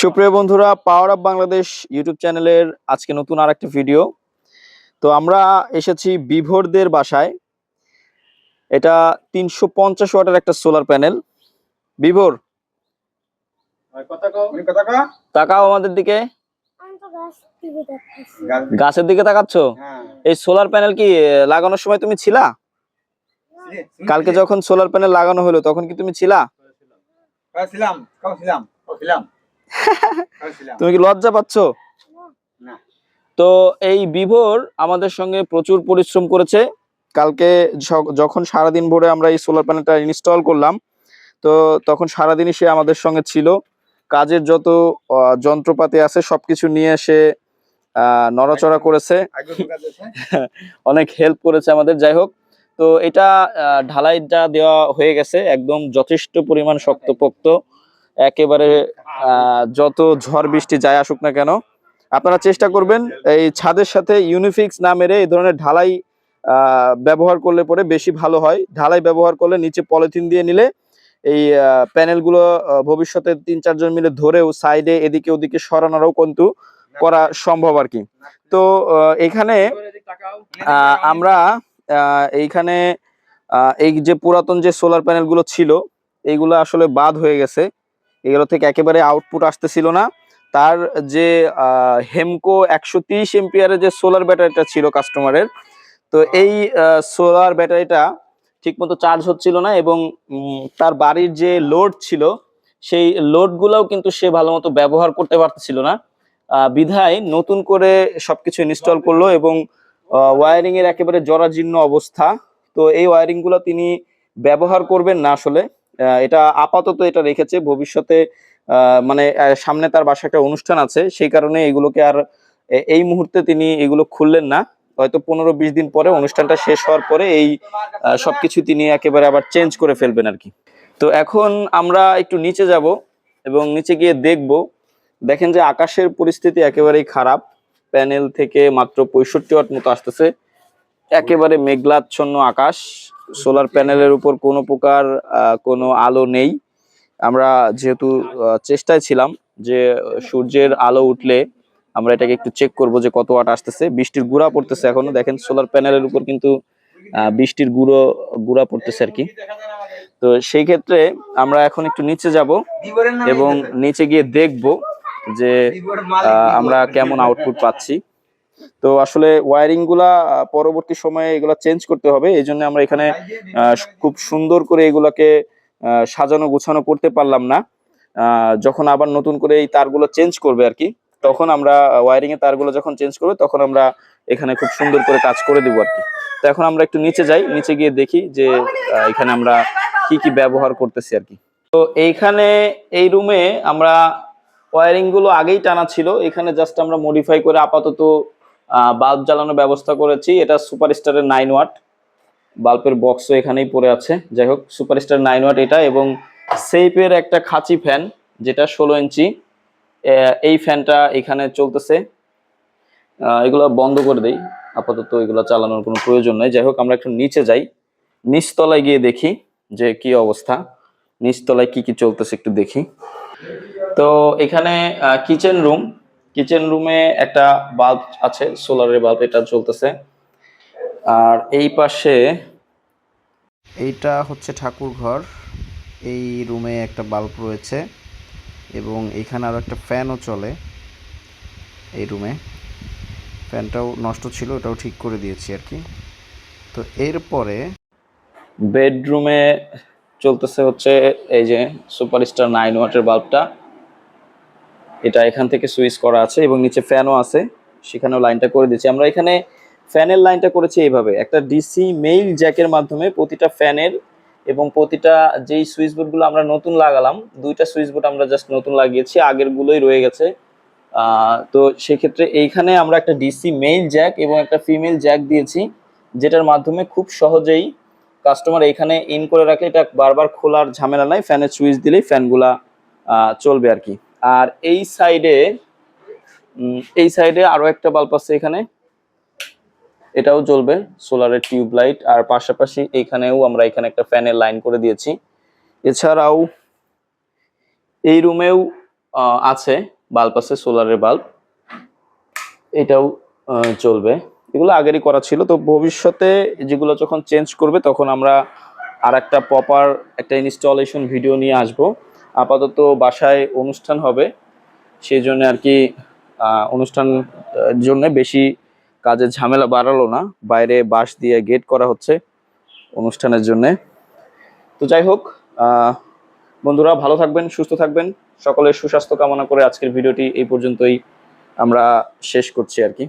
সুপ্রিয় বন্ধুরা power up Bangladesh YouTube চ্যানেলের আজকে নতুন আর একটা ভিডিও তো আমরা এসেছি বিভোরদের বাসায়। এটা তিনশো পঞ্চাশ ওয়াটের একটা সোলার প্যানেল বিভোর তাকাও আমাদের দিকে। গাছের দিকে তাকাচ্ছ? এই সোলার প্যানেল কি লাগানোর সময় তুমি ছিলা? কালকে যখন সোলার প্যানেল লাগানো হলো তখন কি তুমি ছিলা? ছিলাম। ছিলাম। তুমি কি লজ্জা পাচ্ছ? তো এই বিভোর আমাদের সঙ্গে প্রচুর পরিশ্রম করেছে। কালকে যখন সারাদিন ভরে আমরা এই সোলার প্যানেলটা ইনস্টল করলাম তো তখন সারাদিনই সে আমাদের সঙ্গে ছিল। কাজের যত যন্ত্রপাতি আছে সবকিছু নিয়ে সে নড়াচড়া করেছে। অনেক হেল্প করেছে আমাদের যাই হোক। তো এটা ঢালাইটা দেওয়া হয়ে গেছে একদম যথেষ্ট পরিমাণ শক্তপোক্ত। একেবারে যত ঝড় বৃষ্টি যায় আসুক না কেন, আপনারা চেষ্টা করবেন এই ছাদের সাথে ইউনিফিক্স না মেরে এই ধরনের ঢালাই ব্যবহার করলে পরে বেশি ভালো হয়। ঢালাই ব্যবহার করলে নিচে পলিথিন দিয়ে নিলে এই প্যানেলগুলো ভবিষ্যতে তিন চারজন মিলে ধরেও সাইডে এদিকে ওদিকে সরানোরও কিন্তু করা সম্ভব আর কি। তো এখানে আমরা এইখানে এই যে পুরাতন যে সোলার প্যানেলগুলো ছিল, এইগুলো আসলে বাদ হয়ে গেছে। এগুলো থেকে একেবারে আউটপুট আসতেছিল না। তার যে হেমকো একশো তিরিশ এমপিয়ারের যে সোলার ব্যাটারিটা ছিল কাস্টমারের তো এই সোলার ব্যাটারিটা ঠিকমতো চার্জ হচ্ছিল না এবং তার বাড়ির যে লোড ছিল, সেই লোডগুলোও কিন্তু সে ভালো মতো ব্যবহার করতে পারতেছিল না। বিধায় নতুন করে সবকিছু ইনস্টল করল এবং ওয়ারিং এর একেবারে জরাজীর্ণ অবস্থা। তো এই ওয়ারিংগুলো তিনি ব্যবহার করবেন না আসলে। এটা আপাতত এটা রেখেছে। ভবিষ্যতে মানে সামনে তার বাসা একটা অনুষ্ঠান আছে। সেই কারণে এগুলোকে আর এই মুহূর্তে তিনি এগুলো খুললেন না। হয়তো পনেরো বিশ দিন পরে অনুষ্ঠানটা শেষ হওয়ার পরে এই সবকিছু তিনি একেবারে আবার চেঞ্জ করে ফেলবেন আর কি। তো এখন আমরা একটু নিচে যাব এবং নিচে গিয়ে দেখব। দেখেন যে আকাশের পরিস্থিতি একেবারেই খারাপ। প্যানেল থেকে মাত্র পঁয়ষট্টি ওয়াট মতো আসতেছে। একেবারে মেঘলাচ্ছন্ন আকাশ। সোলার প্যানেলের উপর কোনো প্রকার কোনো আলো নেই। আমরা যেহেতু চেষ্টায় ছিলাম যে সূর্যের আলো উঠলে আমরা এটাকে একটু চেক করব যে কত ওয়াট আসতেছে। বৃষ্টির গুঁড়া পড়তেছে এখনও। দেখেন সোলার প্যানেলের উপর কিন্তু বৃষ্টির গুঁড়ো, গুঁড়া পড়তেছে আর কি। তো সেই ক্ষেত্রে আমরা এখন একটু নিচে যাব এবং নিচে গিয়ে দেখব যে আমরা কেমন আউটপুট পাচ্ছি। তো আসলে ওয়ারিংগুলা পরবর্তী সময়ে এগুলা চেঞ্জ করতে হবে, এই জন্য আমরা এখানে খুব সুন্দর করে এগুলাকে সাজানো গোছানো করতে পারলাম না। যখন আবার নতুন করে এই তারগুলো চেঞ্জ করবে আর কি, তখন আমরা ওয়ারিং এর তারগুলো যখন চেঞ্জ করবে, তখন আমরা এখানে খুব সুন্দর করে কাজ করে দেবো আর কি। তো এখন আমরা একটু নিচে যাই, নিচে গিয়ে দেখি যে এখানে আমরা কি কি ব্যবহার করতেছি আর কি। তো এইখানে, এই রুমে আমরা ওয়ারিংগুলো আগেই টানা ছিল, এখানে জাস্ট আমরা মডিফাই করে আপাতত বাল্ব জ্বালানোর ব্যবস্থা করেছি। এটা সুপারস্টারের নাইন ওয়াট বাল্বের বক্সও এখানেই পড়ে আছে। যাই হোক সুপারস্টার নাইন ওয়াট এটা এবং সেইপের একটা খাঁচি ফ্যান যেটা ষোলো ইঞ্চি। এই ফ্যানটা এখানে চলতেছে। এগুলো বন্ধ করে দেই। আপাতত এগুলো চালানোর কোনো প্রয়োজন নেই। যাই হোক, আমরা একটু নিচে যাই। নিচতলায় গিয়ে দেখি যে কি অবস্থা। নিচতলায় কি কি চলতেছে একটু দেখি। তো এখানে কিচেন রুম কিচেন রুমে একটা বাল্ব আছে সোলারের বাল্ব এটা চলতেছে আর এই পাশে এইটা হচ্ছে ঠাকুর ঘর। এই রুমে একটা বাল্ব রয়েছে এবং এখানে আরও একটা ফ্যানও চলে এই রুমে ফ্যানটাও নষ্ট ছিল ওটাও ঠিক করে দিয়েছি আর কি। তো এরপরে বেডরুমে চলতেছে হচ্ছে এই যে সুপারস্টার নাইন ওয়াটের বাল্বটা এটা এখান থেকে সুইচ করা আছে এবং নিচে ফ্যানও আছে। সেখানেও লাইনটা করে দিয়েছি আমরা এখানে ফ্যানের লাইনটা করেছি এইভাবে। একটা ডিসি মেইল জ্যাকের মাধ্যমে প্রতিটা ফ্যানের এবং প্রতিটা যেই সুইচ বোর্ডগুলো আমরা নতুন লাগালাম, দুইটা সুইচ বোর্ড আমরা জাস্ট নতুন লাগিয়েছি আগের গুলোই রয়ে গেছে। তো সেক্ষেত্রে এইখানে আমরা একটা ডিসি মেইল জ্যাক এবং একটা ফিমেল জ্যাক দিয়েছি, যেটার মাধ্যমে খুব সহজেই কাস্টমার এখানে ইন করে রাখলে এটা বারবার খোলার ঝামেলা নাই। ফ্যানের সুইচ দিলেই ফ্যানগুলা চলবে আর কি। আর এই সাইডে এই সাইডে আরও একটা বাল্ব আছে এখানে। এটাও জ্বলবে সোলারের টিউব লাইট আর পাশাপাশি এইখানেও আমরা এখানে একটা ফ্যানের লাইন করে দিয়েছি। এছাড়াও এই রুমেও আছে বাল্ব আছে সোলারের বাল্ব এটাও চলবে এগুলো আগেরই করা ছিল, তো ভবিষ্যতে যেগুলো যখন চেঞ্জ করবে তখন আমরা আর একটা প্রপার একটা ইনস্টলেশন ভিডিও নিয়ে আসব। আপাতত বাসায় অনুষ্ঠান হবে। সেই জন্য আর কি অনুষ্ঠান জন্য বেশি কাজের ঝামেলা বাড়ালো না। বাইরে বাঁশ দিয়ে গেট করা হচ্ছে অনুষ্ঠানের জন্য। তো যাই হোক বন্ধুরা ভালো থাকবেন, সুস্থ থাকবেন। সকলের সুস্বাস্থ্য কামনা করে আজকের ভিডিওটি এই পর্যন্তই আমরা শেষ করছি আর কি।